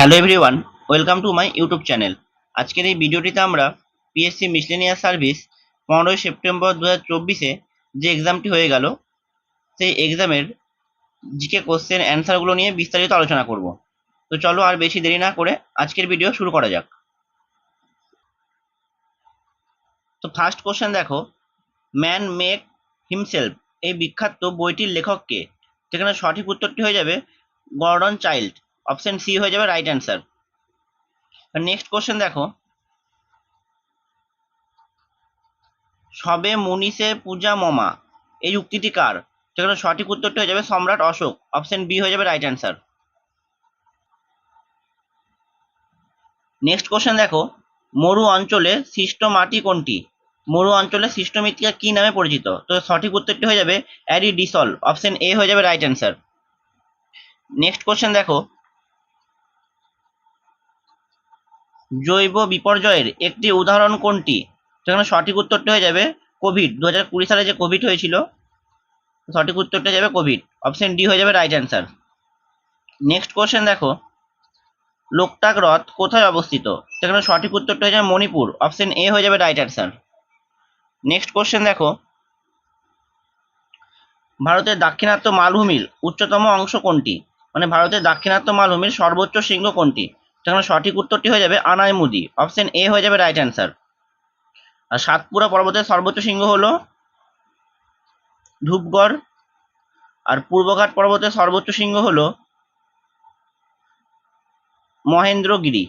Hello everyone welcome to my YouTube channel আজকের এই ভিডিওটিতে আমরা পিএসসি মিসলেনিয়াস সার্ভিস পনেরোই সেপ্টেম্বর দু হাজার চব্বিশে যে এক্সামটি হয়ে গেল, সেই এক্সামের জিকে কোশ্চেন অ্যান্সারগুলো নিয়ে বিস্তারিত আলোচনা করব। তো চলো আর বেশি দেরি না করে আজকের ভিডিও শুরু করা যাক। তো ফার্স্ট কোশ্চেন দেখো ম্যান মেক হিমসেলফ এই বিখ্যাত বইটির লেখককে যেখানে সঠিক উত্তরটি হয়ে যাবে গর্ডন চাইল্ড। অপশন সি হয়ে যাবে রাইট অ্যান্সার নেক্সট কোশ্চেন দেখো। সবে মুনিসে পূজা মমা। এই উক্তিটি কার? যেখানে সঠিক উত্তরটি হয়ে যাবে সম্রাট অশোক। অপশন বি হয়ে যাবে রাইট অ্যান্সার নেক্সট কোশ্চেন দেখো। মরু অঞ্চলে সৃষ্ট মাটি কোনটি? মরু অঞ্চলে সৃষ্ট মৃত্তিকা কি নামে পরিচিত? তো সঠিক উত্তরটি হয়ে যাবে অ্যারি অ্যারিডিসল। অপশন এ হয়ে যাবে রাইট অ্যান্সার নেক্সট কোশ্চেন দেখো। জৈব বিপর্যয়ের একটি উদাহরণ কোনটি? সেখানে সঠিক উত্তরটি হয়ে যাবে কোভিড। দু হাজার কুড়ি সালে যে কোভিড হয়েছিল, সঠিক উত্তরটি যাবে কোভিড। অপশন ডি হয়ে যাবে রাইট অ্যান্সার। নেক্সট কোশ্চেন দেখো। লোকটাক হ্রদ কোথায় অবস্থিত? সেখানে সঠিক উত্তরটি হয়ে যাবে মণিপুর। অপশন এ হয়ে যাবে রাইট অ্যান্সার। নেক্সট কোশ্চেন দেখো। ভারতের দাক্ষিণাত্য মালভূমির উচ্চতম অংশ কোনটি? মানে ভারতের দাক্ষিণাত্য মালভূমির সর্বোচ্চ শৃঙ্গ কোনটি? সেখানে সঠিক উত্তরটি হয়ে যাবে আনাইমুদি অপশন এ হয়ে যাবে রাইট অ্যান্সার আর সাতপুরা পর্বতের সর্বোচ্চ শৃঙ্গ হলো ধূপগড়। আর পূর্বঘাট পর্বতের সর্বোচ্চ শৃঙ্গ হলো মহেন্দ্রগিরি।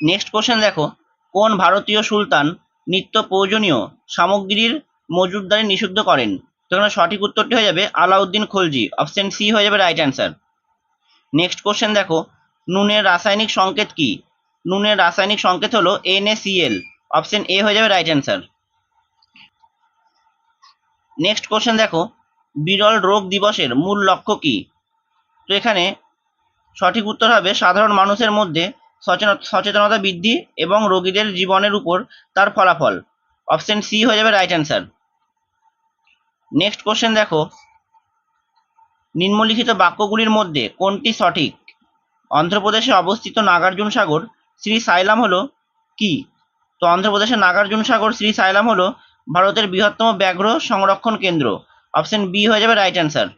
নেক্সট কোশ্চেন দেখো, কোন ভারতীয় সুলতান নিত্য প্রয়োজনীয় সামগ্রীর মজুদদারি নিষিদ্ধ করেন? সেখানে সঠিক উত্তরটি হয়ে যাবে আলাউদ্দিন খলজি। অপশন সি হয়ে যাবে রাইট অ্যান্সার নেক্সট কোশ্চেন দেখো। নুনের রাসায়নিক সংকেত কি? নুনের রাসায়নিক সংকেত হলো এনএসিএল অপশন এ হয়ে যাবে রাইট অ্যান্সার নেক্সট কোশ্চেন দেখো। বিরল রোগ দিবসের মূল লক্ষ্য কি? তো এখানে সঠিক উত্তর হবে সাধারণ মানুষের মধ্যে সচেতন- সচেতনতা বৃদ্ধি এবং রোগীদের জীবনের উপর তার ফলাফল। অপশন সি হয়ে যাবে রাইট অ্যান্সার নেক্সট কোশ্চেন দেখো। নিম্নলিখিত বাক্যগুলির মধ্যে কোনটি সঠিক? অন্ধ্রপ্রদেশে অবস্থিত নাগার্জুন সাগর, শ্রী সাইলাম হলো কি? তো অন্ধ্রপ্রদেশের নাগার্জুন সাগর, শ্রী সাইলাম হলো ভারতের বৃহত্তম ব্যাঘ্র সংরক্ষণ কেন্দ্র। অপশন বি হয়ে যাবে রাইট অ্যান্সার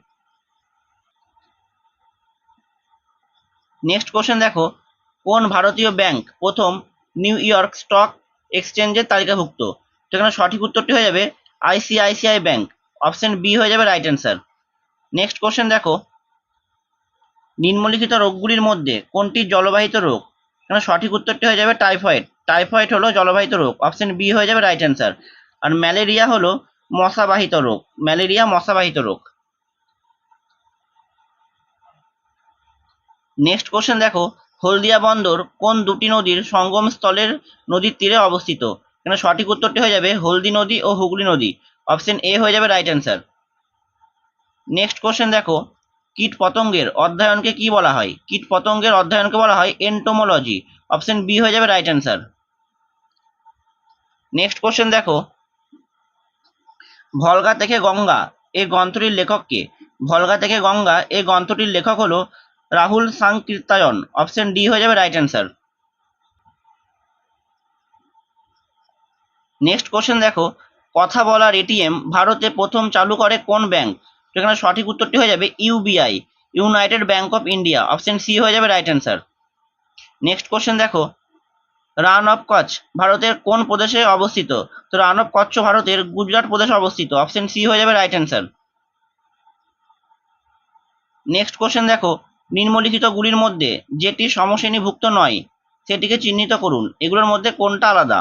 নেক্সট কোশ্চেন দেখো। কোন ভারতীয় ব্যাংক প্রথম নিউ ইয়র্ক স্টক এক্সচেঞ্জের তালিকাভুক্ত? সেখানে সঠিক উত্তরটি হয়ে যাবে আইসিআইসিআই ব্যাংক অপশন বি হয়ে যাবে রাইট অ্যান্সার নেক্সট কোশ্চেন দেখো। নিম্নলিখিত রোগগুলির মধ্যে কোনটি জলবাহিত রোগ? এখানে সঠিক উত্তরটি হয়ে যাবে টাইফয়েড টাইফয়েড হলো জলবাহিত রোগ। অপশন বি হয়ে যাবে রাইট অ্যান্সার আর ম্যালেরিয়া হলো মশাবাহিত রোগ। ম্যালেরিয়া মশাবাহিত রোগ। নেক্সট কোশ্চেন দেখো। হলদিয়া বন্দর কোন দুটি নদীর সঙ্গম স্থলের নদীর তীরে অবস্থিত? এখানে সঠিক উত্তরটি হয়ে যাবে হলদি নদী ও হুগলি নদী। অপশন এ হয়ে যাবে রাইট অ্যান্সার নেক্সট কোশ্চেন দেখো, কীট পতঙ্গের অধ্যয়নকে কি বলা হয়? কীট পতঙ্গের অধ্যয়নকে বলা হয় এন্টোমোলজি অপশন বি হয়ে যাবে রাইট অ্যান্সার নেক্সট কোশ্চেন দেখো, ভলগা থেকে গঙ্গা এই গ্রন্থটির লেখককে ভলগা থেকে গঙ্গা এই গ্রন্থটির লেখক হলো রাহুল সাংকীর্তায়ন। অপশন ডি হয়ে যাবে রাইট অ্যান্সার নেক্সট কোশ্চেন দেখো কথা বলার এটিএম ভারতে প্রথম চালু করে কোন ব্যাংক? সেখানে সঠিক উত্তরটি হয়ে যাবে UBI, united bank of India. Option C হয়ে যাবে রাইট অ্যান্সার নেক্সট কোশ্চেন দেখো। রান অফ কচ্ছ ভারতের কোন প্রদেশে অবস্থিত? তো রান অফ কচ্ছ ভারতের গুজরাট প্রদেশে অবস্থিত। অপশন সি হয়ে যাবে রাইট অ্যান্সার নেক্সট কোশ্চেন দেখো। নিম্নলিখিত গুলির মধ্যে যেটি সমশ্রেণীভুক্ত নয়, সেটিকে চিহ্নিত করুন। এগুলোর মধ্যে কোনটা আলাদা?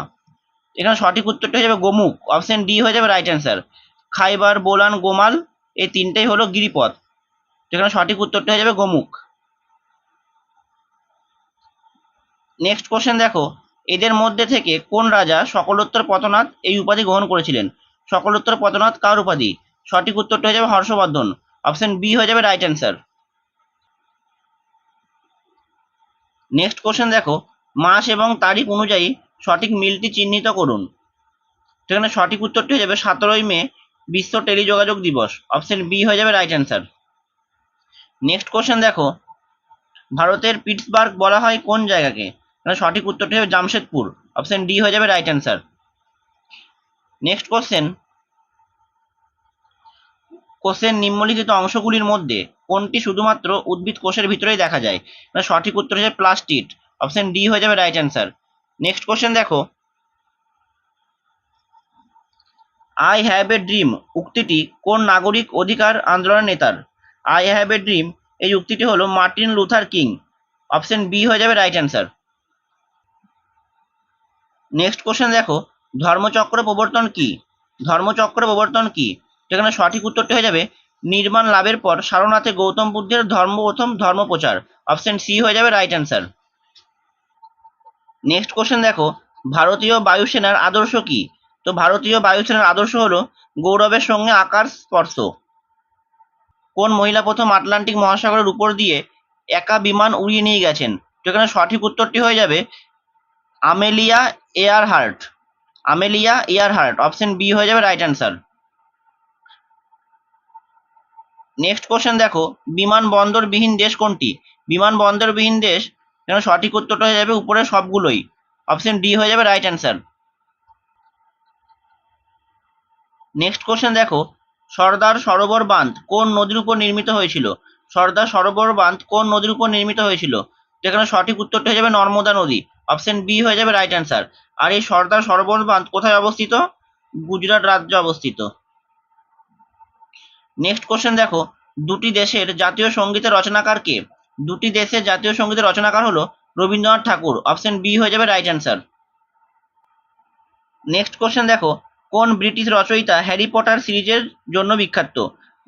এখানে সঠিক উত্তরটা হয়ে যাবে গোমুখ। অপশন ডি হয়ে যাবে রাইট অ্যান্সার খাইবার, বোলান, গোমাল, এই তিনটেই হলো গিরিপথ। এখানে সঠিক উত্তরটা হয়ে যাবে গোমুখ। নেক্সট কোশ্চেন দেখো। এদের মধ্যে থেকে কোন রাজা সকলোত্তর পতনাথ এই উপাধি গ্রহণ করেছিলেন? সকলোত্তর পতনাথ কার উপাধি? সঠিক উত্তরটা হয়ে যাবে হর্ষবর্ধন। অপশন বি হয়ে যাবে রাইট অ্যান্সার নেক্সট কোশ্চেন দেখো। মাস এবং তারিখ অনুযায়ী সঠিক মিলটি চিহ্নিত করুন। সেখানে সঠিক উত্তরটি হয়ে যাবে সতেরোই মে, বিশ্ব টেলিযোগাযোগ দিবস। অপশন বি হয়ে যাবে রাইট অ্যান্সার নেক্সট কোশ্চেন দেখো। ভারতের পিটসবার্গ বলা হয় কোন জায়গাকে? সঠিক উত্তরটি হবে জামশেদপুর। অপশন ডি হয়ে যাবে রাইট অ্যান্সার নেক্সট কোশ্চেন কোষের নিম্নলিখিত অংশগুলির মধ্যে কোনটি শুধুমাত্র উদ্ভিদ কোষের ভিতরেই দেখা যায়? সঠিক উত্তর হচ্ছে প্লাস্টিড। অপশন ডি হয়ে যাবে রাইট অ্যান্সার নেক্সট কোশ্চেন দেখো। আই হ্যাভ এ ড্রিম উক্তিটি কোন নাগরিক অধিকার আন্দোলনের নেতার? আই হ্যাভ এ ড্রিম এই উক্তিটি হলো Martin Luther King. Option B হয়ে যাবে রাইট অ্যান্সার নেক্সট কোশ্চেন দেখো। ধর্মচক্র প্রবর্তন কি? ধর্মচক্র প্রবর্তন কি? সেখানে সঠিক উত্তরটি হয়ে যাবে। নির্মাণ লাভের পর সারনাথে গৌতম বুদ্ধের ধর্ম প্রথম ধর্ম প্রচার অপশন সি হয়ে যাবে রাইট অ্যান্সার নেক্সট কোশ্চেন দেখো, ভারতীয় বায়ুসেনার আদর্শ কি? তো ভারতীয় বায়ুসেনার আদর্শ হলো গৌরবের সঙ্গে আকার স্পর্শ। কোন মহিলা প্রথম আটলান্টিক মহাসাগরের উপর দিয়ে একা বিমান উড়িয়ে নিয়ে গেছেন? তো এখানে সঠিক উত্তরটি হয়ে যাবে, Amelia Earhart Amelia Earhart option B হয়ে যাবে রাইট অ্যান্সার নেক্সট কোশ্চেন দেখো বিমান বন্দরবিহীন দেশ কোনটি? বিমান বন্দরবিহীন দেশ এখানে সঠিক উত্তরটা হয়ে যাবে উপরে সবগুলোই। অপশন ডি হয়ে যাবে রাইট অ্যান্সার নেক্সট কোশ্চেন দেখো, সর্দার সরোবর বাঁধ কোন নদীর উপর নির্মিত হয়েছিল? সর্দার সরোবর বাঁধ কোন নদীর উপর নির্মিত হয়েছিল? যেখানে সঠিক উত্তরটা হয়ে যাবে নর্মদা নদী। অপশন বি হয়ে যাবে রাইট অ্যান্সার আর এই সর্দার সরোবর বাঁধ কোথায় অবস্থিত? গুজরাট রাজ্যে অবস্থিত। নেক্সট কোশ্চেন দেখো, দুটি দেশের জাতীয় সঙ্গীতের রচনাকার কে? দুটি দেশের জাতীয় সঙ্গীতের রচনাকার হলো রবীন্দ্রনাথ ঠাকুর। অপশন বি হয়ে যাবে রাইট অ্যান্সার নেক্সট কোশ্চেন দেখো, কোন ব্রিটিশ রচয়িতা হ্যারি পটার সিরিজের জন্য বিখ্যাত?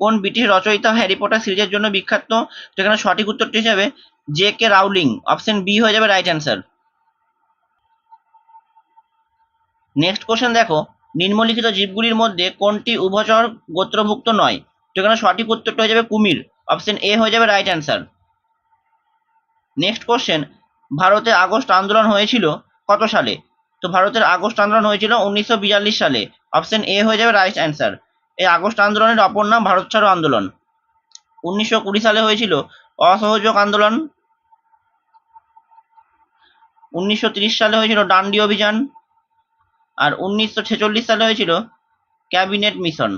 কোন ব্রিটিশ রচয়িতা হ্যারি পটার সিরিজের জন্য বিখ্যাত? যেখানে সঠিক উত্তরটি হিসাবে J K Rowling. Option B হয়ে যাবে রাইট অ্যান্সার নেক্সট কোশ্চেন দেখো, নিম্নলিখিত জীবগুলির মধ্যে কোনটি উভচর গোত্রভুক্ত নয়? যেখানে সঠিক উত্তরটা হয়ে যাবে কুমির। অপশন এ হয়ে যাবে রাইট অ্যান্সার নেক্সট কোশ্চেন ভারতে আগস্ট আন্দোলন হয়েছিল কত সালে? তো ভারতের আগস্ট আন্দোলন হয়েছিল উনিশশো বিয়াল্লিশ সালে। অপশন এ হয়ে যাবে রাইট অ্যান্সার এই আগস্ট আন্দোলনের অপর নাম ভারত ছাড়ো আন্দোলন। উনিশশো কুড়ি সালে হয়েছিল অসহযোগ আন্দোলন। উনিশশো সালে হয়েছিল ডান্ডি অভিযান। আর উনিশশো ছেচল্লিশ সালে হয়েছিল ক্যাবিনেট মিশন।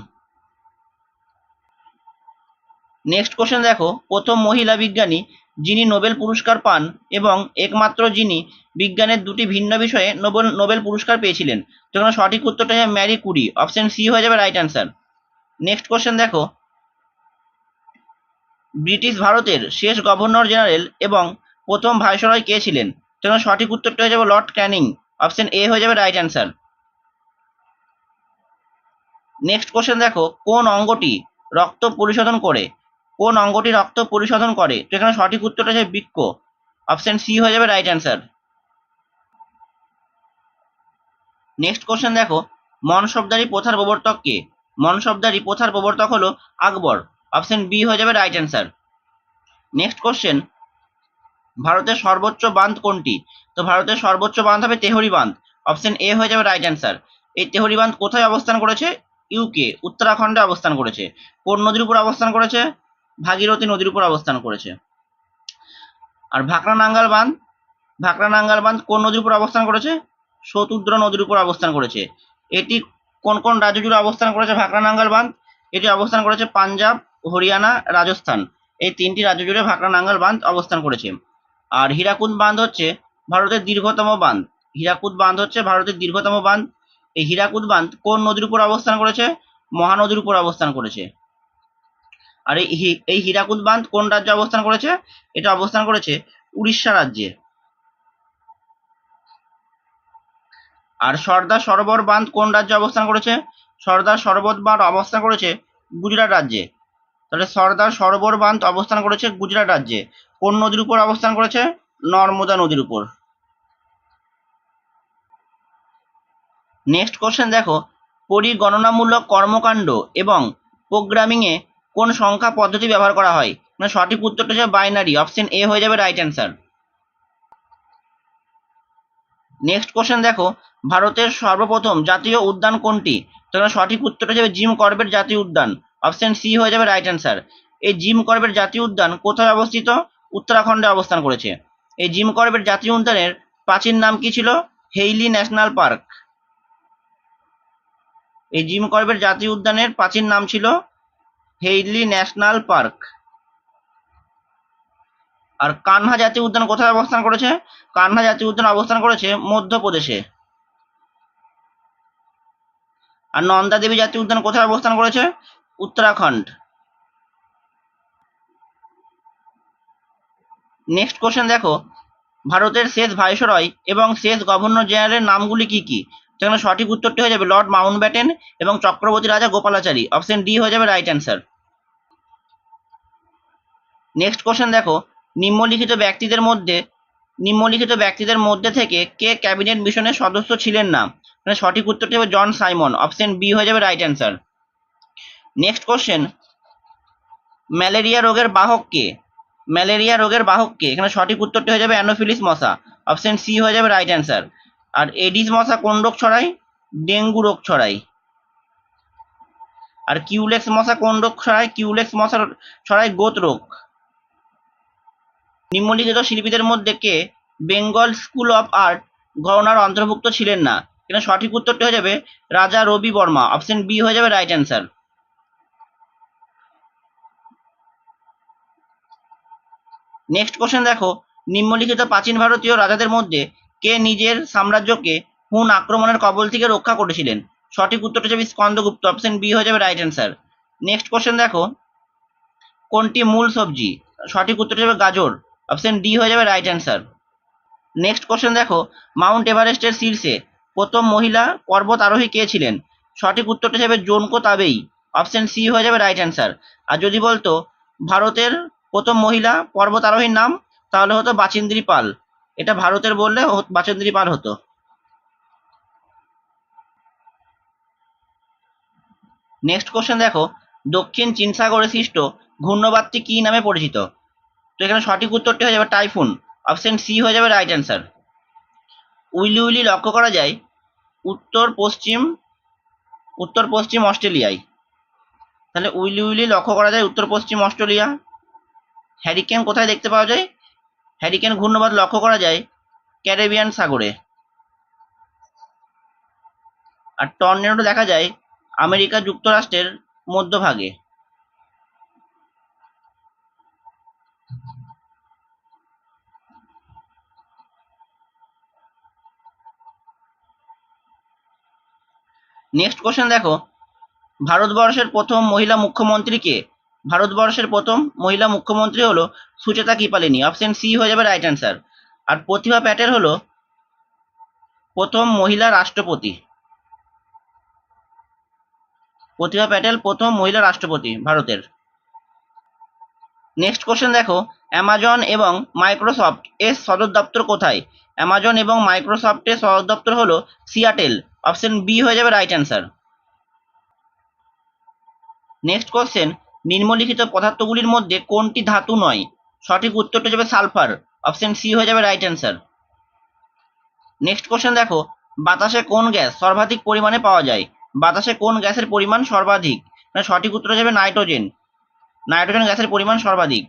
নেক্সট কোশ্চেন দেখো, প্রথম মহিলা বিজ্ঞানী যিনি নোবেল পুরস্কার পান এবং একমাত্র যিনি বিজ্ঞানের দুটি ভিন্ন বিষয়ে নোবেল নোবেল পুরস্কার পেয়েছিলেন। যেখানে সঠিক উত্তরটা হবে ম্যারি কুরি। অপশন সি হয়ে যাবে রাইট অ্যান্সার। নেক্সট কোশ্চেন দেখো। ব্রিটিশ ভারতের শেষ গভর্নর জেনারেল এবং প্রথম ভাইসরয় কে ছিলেন? যেখানে সঠিক উত্তরটা হয়ে যাবে লর্ড ক্যানিং। অপশন এ হয়ে যাবে রাইট অ্যান্সার। নেক্সট কোশ্চেন দেখো, কোন অঙ্গটি রক্ত পরিশোধন করে? কোন অঙ্গটি রক্ত পরিশোধন করে? তো এখানে সঠিক উত্তরটা হচ্ছে বৃক্ক। অপশন সি হয়ে যাবে রাইট অ্যান্সার নেক্সট কোশ্চেন দেখো। মনসবদারি প্রথার প্রবর্তক কে? মনসবদারি প্রথার প্রবর্তক হলো আকবর। অপশন বি হয়ে যাবে রাইট অ্যান্সার নেক্সট কোশ্চেন ভারতের সর্বোচ্চ বাঁধ কোনটি? তো ভারতের সর্বোচ্চ বাঁধ হবে তেহরি বাঁধ। অপশন এ হয়ে যাবে রাইট অ্যান্সার এই তেহরি বাঁধ কোথায় অবস্থান করেছে? ইউকে উত্তরাখণ্ডে অবস্থান করেছে। কোন নদীর উপর অবস্থান করেছে? ভাগীরথী নদীর উপর অবস্থান করেছে। আর ভাকরা নাঙ্গাল বাঁধ, ভাকরা নাঙ্গাল বাঁধ কোন নদীর উপর অবস্থান করেছে? শতুদ্র নদীর উপর অবস্থান করেছে। এটি কোন কোন রাজ্য জুড়ে অবস্থান করেছে ভাকরা নাঙ্গাল বাঁধ? এটি অবস্থান করেছে পাঞ্জাব, হরিয়ানা, রাজস্থান। এই তিনটি রাজ্য জুড়ে ভাকরা নাঙ্গাল বাঁধ অবস্থান করেছে। আর হীরাকুদ বাঁধ হচ্ছে ভারতের দীর্ঘতম বাঁধ। হীরাকুদ বাঁধ হচ্ছে ভারতের দীর্ঘতম বাঁধ। এই হীরাকুদ বাঁধ কোন নদীর উপর অবস্থান করেছে? মহানদীর উপর অবস্থান করেছে। আর এই হীরাকুদ বাঁধ কোন রাজ্যে অবস্থান করেছে? এটা অবস্থান করেছে উড়িষ্যা রাজ্যে। আর সর্দার সরোবর বাঁধ কোন রাজ্যে অবস্থান করেছে? সর্দার সরোবর বাঁধ অবস্থান করেছে গুজরাট রাজ্যে। তাহলে সর্দার সরোবর বাঁধ অবস্থান করেছে গুজরাট রাজ্যে। কোন নদীর উপর অবস্থান করেছে? নর্মদা নদীর উপর। নেক্সট কোশ্চেন দেখো। পরিগণনামূলক কর্মকাণ্ড এবং প্রোগ্রামিংয়ে কোন সংখ্যা পদ্ধতি ব্যবহার করা হয়? মানে সঠিক উত্তরটা হচ্ছে বাইনারি অপশন এ হয়ে যাবে রাইট অ্যান্সার নেক্সট কোশ্চেন দেখো, ভারতের সর্বপ্রথম জাতীয় উদ্যান কোনটি? তখন সঠিক উত্তরটা যাবে জিম করবেট জাতীয় উদ্যান অপশন সি হয়ে যাবে রাইট অ্যান্সার এই জিম করবেট জাতীয় উদ্যান কোথায় অবস্থিত? উত্তরাখণ্ডে অবস্থান করেছে। এই জিম করবেট জাতীয় উদ্যানের প্রাচীন নাম কি ছিল? Hailey National Park. এই জিম করবেট জাতীয় উদ্যানের প্রাচীন নাম ছিল হেইলি ন্যাশনাল পার্ক। আর কানহা জাতীয় উদ্যান কোথায় অবস্থান করেছে? কানহা জাতীয় উদ্যান অবস্থান করেছে মধ্যপ্রদেশে। আর নন্দা দেবী জাতীয় উদ্যান কোথায় অবস্থান করেছে? উত্তরাখণ্ড। নেক্সট কোশ্চেন দেখো। ভারতের শেষ ভাইসরয় এবং শেষ গভর্নর জেনারেলের নামগুলি কি কি? সেখানে সঠিক উত্তরটি হয়ে যাবে লর্ড মাউন্ট ব্যাটেন এবং চক্রবর্তী রাজা গোপালাচারী। অপশন ডি হয়ে যাবে রাইট অ্যান্সার। নেক্সট কোশ্চেন দেখো, নিম্নলিখিত ব্যক্তিদের মধ্যে, নিম্নলিখিত ব্যক্তিদের মধ্যে থেকে কে ক্যাবিনেট মিশনের সদস্য ছিলেন না? মানে সঠিক উত্তরটি হবে জন সাইমন। অপশন বি হয়ে যাবে right answer. Next question, malaria রোগের বাহক কে? ম্যালেরিয়া রোগের বাহক কে? এখানে সঠিক উত্তরটি হয়ে যাবে অ্যানোফিলিস মশা। অপশন সি হয়ে যাবে রাইট অ্যান্সার। আর এডিস মশা কোন রোগ ছড়ায়? ডেঙ্গু রোগ ছড়ায়। আর কিউলেক্স মশা কোন রোগ ছড়ায়? কিউলেক্স মশা ছড়ায় গোত রোগ। নিম্নলিখিত শিল্পীদের মধ্যে কে বেঙ্গল স্কুল অফ আর্ট ঘরনার অন্তর্ভুক্ত ছিলেন না? এখানে সঠিক উত্তরটি হয়ে যাবে রাজা রবি বর্মা। অপশন বি হয়ে যাবে রাইট অ্যান্সার। নেক্সট কোশ্চেন দেখো। নিম্নলিখিত প্রাচীন ভারতীয় রাজাদের মধ্যে কে নিজের সাম্রাজ্যকে হুন আক্রমণের কবল থেকে রক্ষা করেছিলেন? সঠিক উত্তরটা যাবে স্কন্দগুপ্ত। অপশন বি হয়ে যাবে রাইট অ্যান্সার নেক্সট কোশ্চেন দেখো। কোনটি মূল সবজি? সঠিক উত্তরটা যাবে গাজর। অপশন ডি হয়ে যাবে রাইট অ্যান্সার নেক্সট কোশ্চেন দেখো। মাউন্ট এভারেস্টের শীর্ষে প্রথম মহিলা পর্বত আরোহী কে ছিলেন? সঠিক উত্তরটা যাবে জোনকো তাবেই। অপশন সি হয়ে যাবে রাইট অ্যান্সার আর যদি বলতো ভারতের প্রথম মহিলা পর্বত আরোহীর নাম, তাহলে হতো বাচেন্দ্রী পাল। এটা ভারতের বললে বাচেন্দ্রী পাল হতো। নেক্সট কোশ্চেন দেখো, দক্ষিণ চীন সাগরে সৃষ্ট ঘূর্ণবাদটি কী নামে পরিচিত? তো এখানে সঠিক উত্তরটি হয়ে যাবে টাইফুন, অপশন সি হয়ে যাবে রাইট অ্যান্সার উইলি উইলি লক্ষ্য করা যায়, উত্তর পশ্চিম উত্তর পশ্চিম অস্ট্রেলিয়ায়। তাহলে উইলি উইলি লক্ষ্য করা যায় উত্তর পশ্চিম অস্ট্রেলিয়া। হ্যারিকেন কোথায় দেখতে পাওয়া যায়? হ্যারিকেন ঘূর্ণবাদ লক্ষ্য করা যায় ক্যারিবিয়ান সাগরে। আর টর্নেডো দেখা যায় আমেরিকা যুক্তরাষ্ট্রের মধ্যভাগে। নেক্সট কোশ্চেন দেখো। ভারতবর্ষের প্রথম মহিলা মুখ্যমন্ত্রী কে? ভারতবর্ষের প্রথম মহিলা মুখ্যমন্ত্রী হলো সুচেতা কৃপালিনী অপশন সি হয়ে যাবে রাইট অ্যান্সার আর প্রতিভা প্যাটেল হলো প্রথম মহিলা রাষ্ট্রপতি। প্রতিভা প্যাটেল প্রথম মহিলা রাষ্ট্রপতি ভারতের। নেক্সট কোশ্চেন দেখো অ্যামাজন এবং মাইক্রোসফট এর সদর দপ্তর কোথায়? অ্যামাজন এবং মাইক্রোসফটের সদর দপ্তর হলো সিয়াটেল অপশন বি হয়ে যাবে রাইট অ্যান্সার নেক্সট কোশ্চেন নিম্নলিখিত পদার্থগুলির মধ্যে কোনটি ধাতু নয়? সঠিক উত্তরটা যাবে সালফার। অপশন সি হয়ে যাবে রাইট অ্যান্সার নেক্সট কোশ্চেন দেখো, বাতাসে কোন গ্যাস সর্বাধিক পরিমাণে পাওয়া যায়? বাতাসে কোন গ্যাসের পরিমাণ সর্বাধিক? মানে সঠিক উত্তর যাবে নাইট্রোজেন। নাইট্রোজেন গ্যাসের পরিমাণ সর্বাধিক।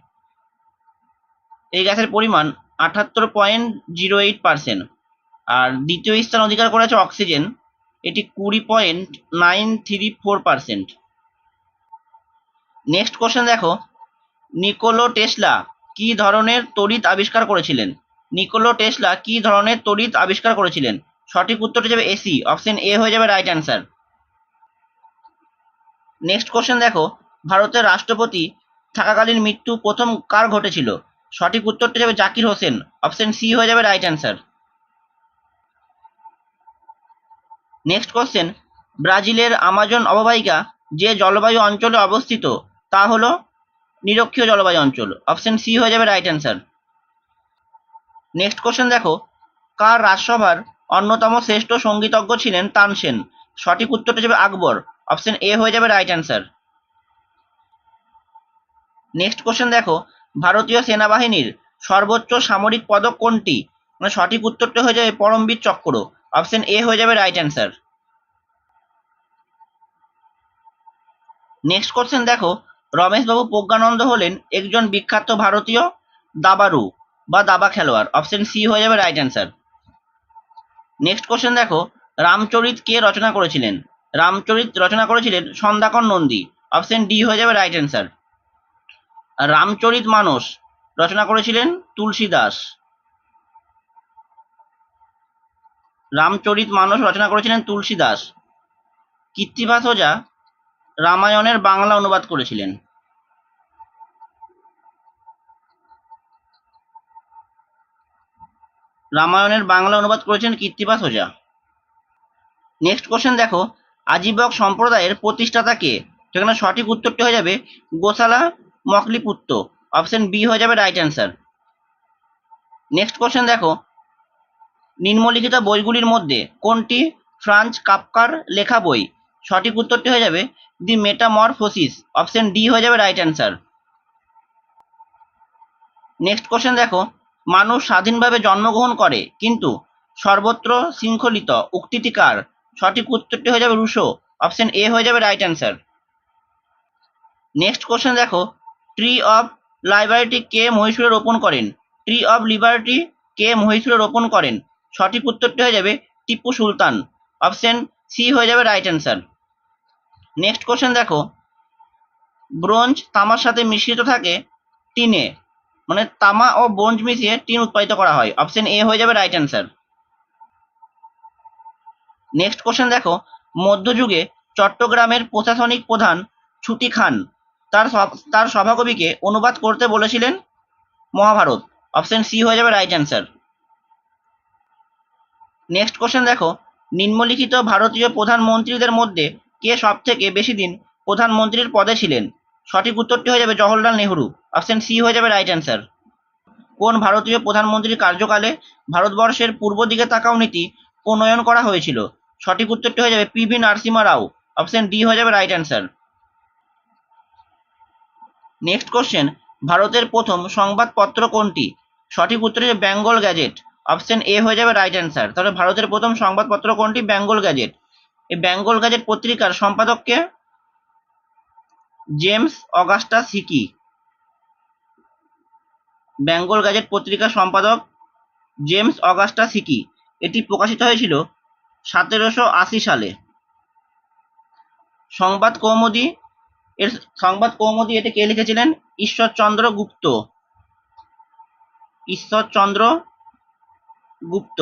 এই গ্যাসের পরিমাণ আটাত্তর পয়েন্ট জিরো এইট পার্সেন্ট আর দ্বিতীয় স্থান অধিকার করেছে অক্সিজেন। এটি কুড়ি point nine three four percent next question দেখো। নিকোলো টেসলা কি ধরনের তড়িৎ আবিষ্কার করেছিলেন? নিকোলো টেসলা কি ধরনের তড়িৎ আবিষ্কার করেছিলেন? সঠিক উত্তরটা যাবে এসি অপশন এ হয়ে যাবে রাইট অ্যান্সার নেক্সট কোশ্চেন দেখো। ভারতের রাষ্ট্রপতি থাকাকালীন মৃত্যু প্রথম কার ঘটেছিল? সঠিক উত্তরটা যাবে জাকির হোসেন অপশন সি হয়ে যাবে রাইট অ্যান্সার নেক্সট কোশ্চেন ব্রাজিলের আমাজন অববাহিকা যে জলবায়ু অঞ্চলে অবস্থিত তা হলো নিরক্ষীয় জলবায়ু অঞ্চল। অপশন সি হয়ে যাবে রাইট অ্যান্সার নেক্সট কোশ্চেন দেখো, কার রাজসভার অন্যতম শ্রেষ্ঠ সঙ্গীতজ্ঞ ছিলেন তানসেন সঠিক উত্তরটা যাবে আকবর। অপশন এ হয়ে যাবে রাইট অ্যান্সার নেক্সট কোশ্চেন দেখো, ভারতীয় সেনাবাহিনীর সর্বোচ্চ সামরিক পদক কোনটি? মানে সঠিক উত্তরটা হয়ে যাবে পরমবীর চক্র। অপশন এ হয়ে যাবে রাইট অ্যান্সার নেক্সট কোশ্চেন দেখো রমেশবাবু প্রজ্ঞানন্দ হলেন একজন বিখ্যাত ভারতীয় দাবারু বা দাবা খেলোয়াড়। অপশন সি হয়ে যাবে রাইট অ্যান্সার নেক্সট কোশ্চেন দেখো, রামচরিত কে রচনা করেছিলেন? রামচরিত রচনা করেছিলেন সন্ধ্যাকর নন্দী। অপশন ডি হয়ে যাবে রাইট অ্যান্সার রামচরিত মানস রচনা করেছিলেন তুলসী দাস রামচরিত মানস রচনা করেছিলেন তুলসী দাস কীর্তিবাস ওঝা রামায়ণের বাংলা অনুবাদ করেছিলেন। রামায়ণের বাংলা অনুবাদ করেছেন কীর্তিবাস ওঝা নেক্সট কোশ্চেন দেখো, আজীবক সম্প্রদায়ের প্রতিষ্ঠাতা কে? সেখানে সঠিক উত্তরটি হয়ে যাবে গোশালা মকলিপুত্ত অপশন বি হয়ে যাবে রাইট অ্যান্সার নেক্সট কোশ্চেন দেখো, নিম্নলিখিত বইগুলির মধ্যে কোনটি ফ্রান্স কাপকার লেখা বই? সঠিক উত্তরটি হয়ে যাবে দি মেটামরফোসিস। অপশন ডি হয়ে যাবে রাইট অ্যান্সার নেক্সট কোশ্চেন দেখো মানুষ স্বাধীনভাবে জন্মগ্রহণ করে, কিন্তু সর্বত্র শৃঙ্খলিত উক্তিটি কার সঠিক উত্তরটি হয়ে যাবে রুশো, অপশন এ হয়ে যাবে রাইট অ্যান্সার নেক্সট কোশ্চেন দেখো ট্রি অফ লাইব্রেরিটি কে মহীশূরে রোপণ করেন? ট্রি অফ লিবার্টি কে মহীশূরে রোপণ করেন? সঠিক উত্তরটি হয়ে যাবে টিপু সুলতান, অপশন সি হয়ে যাবে রাইট অ্যান্সার নেক্সট কোশ্চেন দেখো, ব্রোঞ্জ তামার সাথে মিশ্রিত থাকে টিনে। মানে তামা ও ব্রোঞ্জ মিশিয়ে টিন উৎপাদিত করা হয়। অপশন এ হয়ে যাবে রাইট অ্যান্সার নেক্সট কোশ্চেন দেখো। মধ্যযুগে চট্টগ্রামের প্রশাসনিক প্রধান ছুটি খান। তার তার সভাকবিকে অনুবাদ করতে বলেছিলেন মহাভারত। অপশন সি হয়ে যাবে রাইট অ্যান্সার নেক্সট কোশ্চেন দেখো। নিম্নলিখিত ভারতীয় প্রধানমন্ত্রীদের মধ্যে কে সব থেকে বেশি দিন প্রধানমন্ত্রীর পদে ছিলেন? সঠিক উত্তরটি হয়ে যাবে জওহরলাল নেহরু। অপশন সি হয়ে যাবে রাইট অ্যান্সার কোন ভারতীয় প্রধানমন্ত্রীর কার্যকালে ভারতবর্ষের পূর্ব দিকে তাকাও নীতি প্রণয়ন করা হয়েছিল? সঠিক উত্তরটি হয়ে যাবে P V Narasimha Rao. Option D হয়ে যাবে রাইট অ্যান্সার নেক্সট কোশ্চেন ভারতের প্রথম সংবাদপত্র কোনটি? সঠিক উত্তর হচ্ছে বেঙ্গল গ্যাজেট অপশন এ হয়ে যাবে রাইট অ্যান্সার তাহলে ভারতের প্রথম সংবাদপত্র কোনটি? বেঙ্গল গ্যাজেট এই বেঙ্গল গ্যাজেট পত্রিকার সম্পাদককে জেমস অগাস্টা সিকি। বেঙ্গল গ্যাজেট পত্রিকার সম্পাদক জেমস অগাস্টা সিকি। এটি প্রকাশিত হয়েছিল সতেরোশো আশি সালে। সংবাদ কৌমুদি এর সংবাদ কৌমুদি এটি কে লিখেছিলেন? ঈশ্বরচন্দ্র গুপ্ত। ঈশ্বরচন্দ্র গুপ্ত।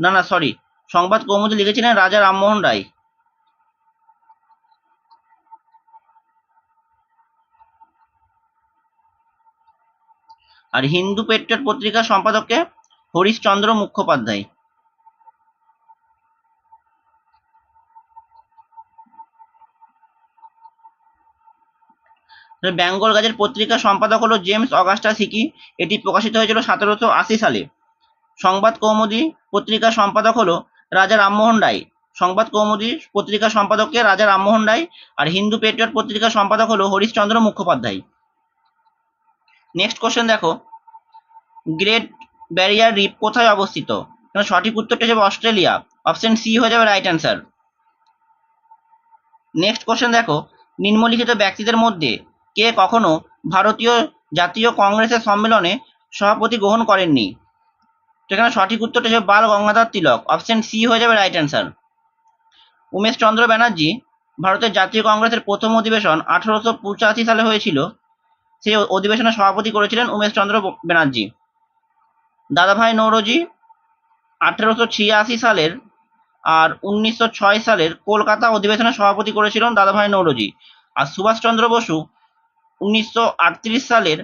না না সরি সংবাদ কৌমুদি লিখেছিলেন রাজা রামমোহন রায়। আর হিন্দু পেট্রিয়ট পত্রিকার সম্পাদককে হরিশচন্দ্র মুখোপাধ্যায়। বেঙ্গল গাজেট পত্রিকার সম্পাদক হলো জেমস অগাস্টা সিকি। এটি প্রকাশিত হয়েছিল সতেরোশো আশি সালে। সংবাদ কৌমুদি পত্রিকার সম্পাদক হলো রাজা রামমোহন রায়। সংবাদ কৌমুদি পত্রিকার সম্পাদককে রাজা রামমোহন রায় আর হিন্দু পেট্রিয়ট পত্রিকার সম্পাদক হলো হরিশচন্দ্র মুখোপাধ্যায়। নেক্সট কোশ্চেন দেখো। গ্রেট ব্যারিয়ার রিপ কোথায় অবস্থিত? এখানে সঠিক উত্তরটা যাবে অস্ট্রেলিয়া। অপশন সি হয়ে যাবে রাইট অ্যান্সার নেক্সট কোশ্চেন দেখো। নিম্নলিখিত ব্যক্তিদের মধ্যে কে কখনো ভারতীয় জাতীয় কংগ্রেসের সম্মেলনে সভাপতি গ্রহণ করেননি? সেখানে সঠিক উত্তরটা হচ্ছে বাল গঙ্গাধর তিলক। অপশন সি হয়ে যাবে রাইট অ্যান্সার উমেশ চন্দ্র ব্যানার্জি ভারতের জাতীয় কংগ্রেসের প্রথম অধিবেশন আঠারোশো পঁচাশি সালে হয়েছিল। সেই অধিবেশনের সভাপতি করেছিলেন উমেশ চন্দ্র ব্যানার্জি দাদাভাই নৌরোজি আঠেরোশো ছিয়াশি সালের আর উনিশশো ছয় সালের কলকাতা অধিবেশনের সভাপতি করেছিলেন দাদাভাই নৌরোজি। আর সুভাষচন্দ্র বসু উনিশশো আটত্রিশ সালের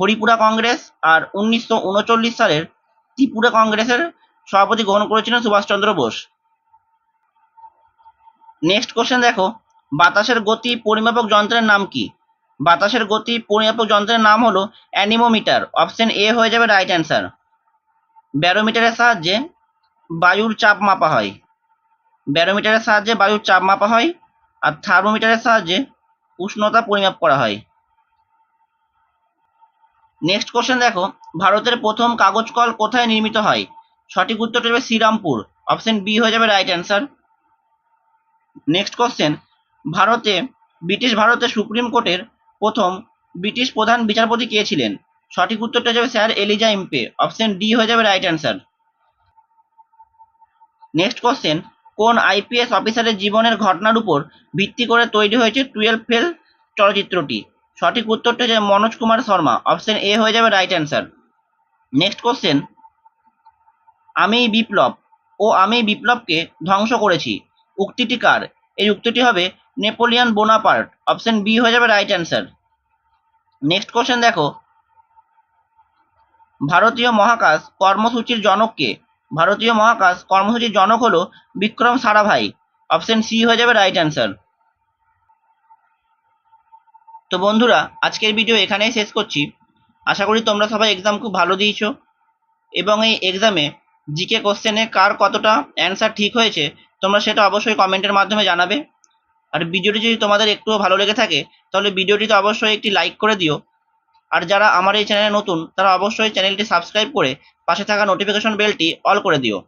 হরিপুরা কংগ্রেস আর উনিশশো উনচল্লিশ সালের ত্রিপুরা কংগ্রেসের সভাপতি গ্রহণ করেছিলেন সুভাষচন্দ্র বোস। নেক্সট কোশ্চেন দেখো, বাতাসের গতি পরিমাপক যন্ত্রের নাম কি? বাতাসের গতি পরিমাপক যন্ত্রের নাম হলো অ্যানিমোমিটার। অপশন এ হয়ে যাবে রাইট অ্যান্সার ব্যারোমিটারের সাহায্যে বায়ুর চাপ মাপা হয়। ব্যারোমিটারের সাহায্যে বায়ুর চাপ মাপা হয় আর থার্মোমিটারের সাহায্যে উষ্ণতা পরিমাপ করা হয়। নেক্সট কোশ্চেন দেখো। ভারতের প্রথম কাগজ কল কোথায় নির্মিত হয়? সঠিক উত্তরটা হবে শ্রীরামপুর। অপশন বি হয়ে যাবে রাইট অ্যান্সার নেক্সট কোশ্চেন ভারতে, ব্রিটিশ ভারতে সুপ্রিম কোর্টের প্রথম ব্রিটিশ প্রধান বিচারপতি কে ছিলেন? সঠিক উত্তরটা যাবে sir Elijah Impey. Option D হয়ে যাবে রাইট অ্যান্সার। নেক্সট কোশ্চেন, কোন আইপিএস অফিসারের জীবনের ঘটনার উপর ভিত্তি করে তৈরি হয়েছে টুয়েলভ ফেল চলচ্চিত্রটি? সঠিক উত্তরটা যাবে মনোজ কুমার শর্মা। অপশন এ হয়ে যাবে রাইট অ্যান্সার। নেক্সট কোশ্চেন আমি বিপ্লব ও আমি বিপ্লবকে ধ্বংস করেছি। উক্তিটি কার? এই উক্তিটি হবে নেপোলিয়ান বোনাপার্ট, অপশন বি হয়ে যাবে রাইট অ্যান্সার নেক্সট কোশ্চেন দেখো। ভারতীয় মহাকাশ কর্মসূচির জনককে ভারতীয় মহাকাশ কর্মসূচির জনক হলো বিক্রম সারাভাই, অপশন সি হয়ে যাবে রাইট অ্যান্সার তো বন্ধুরা, আজকের ভিডিও এখানেই শেষ করছি। আশা করি তোমরা সবাই এক্সাম খুব ভালো দিয়েছ। এবং এই এক্সামে জিকে কোশ্চেনে কার কতটা অ্যান্সার ঠিক হয়েছে, তোমরা সেটা অবশ্যই কমেন্টের মাধ্যমে জানাবে। আর ভিডিওটি যদি তোমাদের একটুও ভালো লেগে থাকে, তাহলে ভিডিওটি তো অবশ্যই একটি লাইক করে দিও। আর যারা আমার এই চ্যানেলে নতুন, তারা অবশ্যই চ্যানেলটি সাবস্ক্রাইব করে পাশে থাকা নোটিফিকেশন বেলটি অল করে দিও।